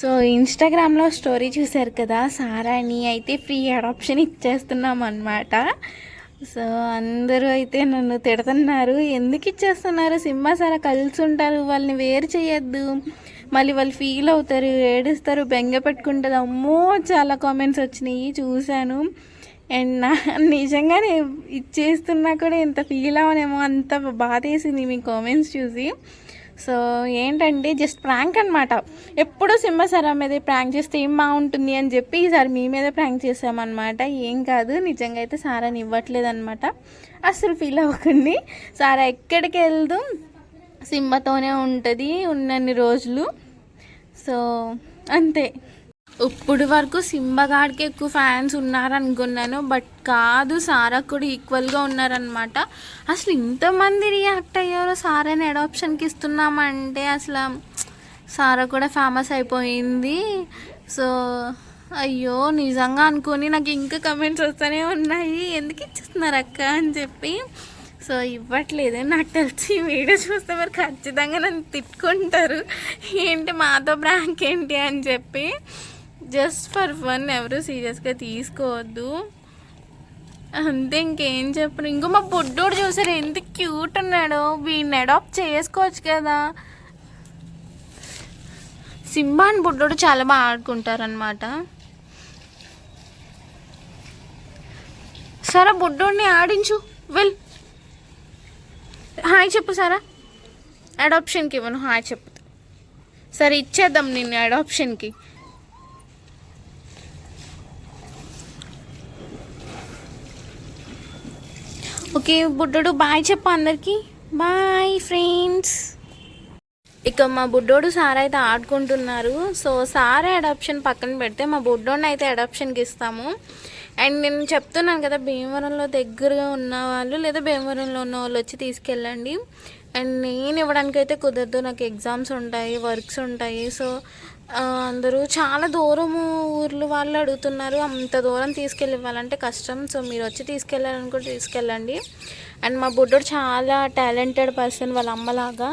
So ఇన్స్టాగ్రామ్లో story చూశారు కదా సారాని అయితే ఫ్రీ అడాప్షన్ ఇచ్చేస్తున్నాం అనమాట సో అందరూ అయితే నన్ను తిడుతున్నారు. ఎందుకు ఇచ్చేస్తున్నారు? సింహ సారా కలిసి ఉంటారు వాళ్ళని వేరు చేయొద్దు. మళ్ళీ వాళ్ళు ఫీల్ అవుతారు ఏడుస్తారు బెంగ పెట్టుకుంటుంది. అమ్మో చాలా కామెంట్స్ వచ్చినాయి చూశాను. అండ్ నా నిజంగానే ఇచ్చేస్తున్నా కూడా ఎంత ఫీల్ అవనేమో అంత బాధ వేసింది మీ కామెంట్స్ చూసి. సో ఏంటంటే జస్ట్ ప్రాంక్ అనమాట ఎప్పుడు సింహ సారా మీద ప్రాంక్ చేస్తే ఏం బాగుంటుంది అని చెప్పి ఈసారి మీ మీద ప్రాంక్ చేసామన్నమాట. ఏం కాదు నిజంగా అయితే సారాని ఇవ్వట్లేదు అనమాట అస్సలు ఫీల్ అవ్వకండి. సారా ఎక్కడికి వెళ్దు? సింహతోనే ఉంటుంది ఉన్నన్ని రోజులు. సో అంతే. ఇప్పుడు వరకు సింబగాడ్కి ఎక్కువ ఫ్యాన్స్ ఉన్నారనుకున్నాను బట్ కాదు సారా కూడా ఈక్వల్గా ఉన్నారనమాట. అసలు ఇంతమంది రియాక్ట్ అయ్యారో సారాని అడాప్షన్కి ఇస్తున్నామంటే అసలు సారా కూడా ఫేమస్ అయిపోయింది. సో అయ్యో నిజంగా అనుకొని నాకు ఇంకా కమెంట్స్ వస్తూనే ఉన్నాయి. ఎందుకు ఇచ్చేస్తున్నారు అక్క అని చెప్పి. సో ఇవ్వట్లేదు. నాకు తెలిసి వీడియో చూస్తే మరి ఖచ్చితంగా నన్ను తిట్టుకుంటారు. ఏంటి మాతో బ్రాంక్ ఏంటి అని చెప్పి. జస్ట్ ఫర్ ఫన్ ఎవరు సీరియస్గా తీసుకోవద్దు. అంతే ఇంకేం చెప్పను. ఇంకో మా బుడ్డోడు చూసారు ఎంత క్యూట్ ఉన్నాడో. వీడిని అడాప్ట్ చేసుకోవచ్చు కదా. సింబా అని బుడ్డోడు చాలా బాగా ఆడుకుంటారనమాట సరే బుడ్డోడిని ఆడించు. వెల్ హాయ్ చెప్పు సారా. అడాప్షన్కి ఇవ్వను. హాయ్ చెప్పు. సరే ఇచ్చేద్దాం నిన్ను అడాప్షన్కి ఓకే బుడ్డోడు బాయ్ చెప్పు అందరికి. Bye friends. ఇక మా బుడ్డోడు సార్ అయితే ఆడుకుంటున్నారు. సో సార్ అడాప్షన్ పక్కన పెడితే మా బుడ్డోడిని అయితే అడాప్షన్కి ఇస్తాము. అండ్ నేను చెప్తున్నాను కదా భీమవరంలో దగ్గరగా ఉన్న వాళ్ళు లేదా భీమవరంలో ఉన్న వాళ్ళు వచ్చి తీసుకెళ్ళండి. అండ్ నేను ఇవ్వడానికి అయితే కుదరదు నాకు ఎగ్జామ్స్ ఉంటాయి వర్క్స్ ఉంటాయి. సో అందరూ చాలా దూరము ఊర్లు వాళ్ళు అడుగుతున్నారు అంత దూరం తీసుకెళ్ళి ఇవ్వాలంటే కష్టం. సో మీరు వచ్చి తీసుకెళ్ళాలనుకుంటే తీసుకెళ్ళండి. అండ్ మా బుడ్డోడు చాలా టాలెంటెడ్ పర్సన్ వాళ్ళ అమ్మలాగా.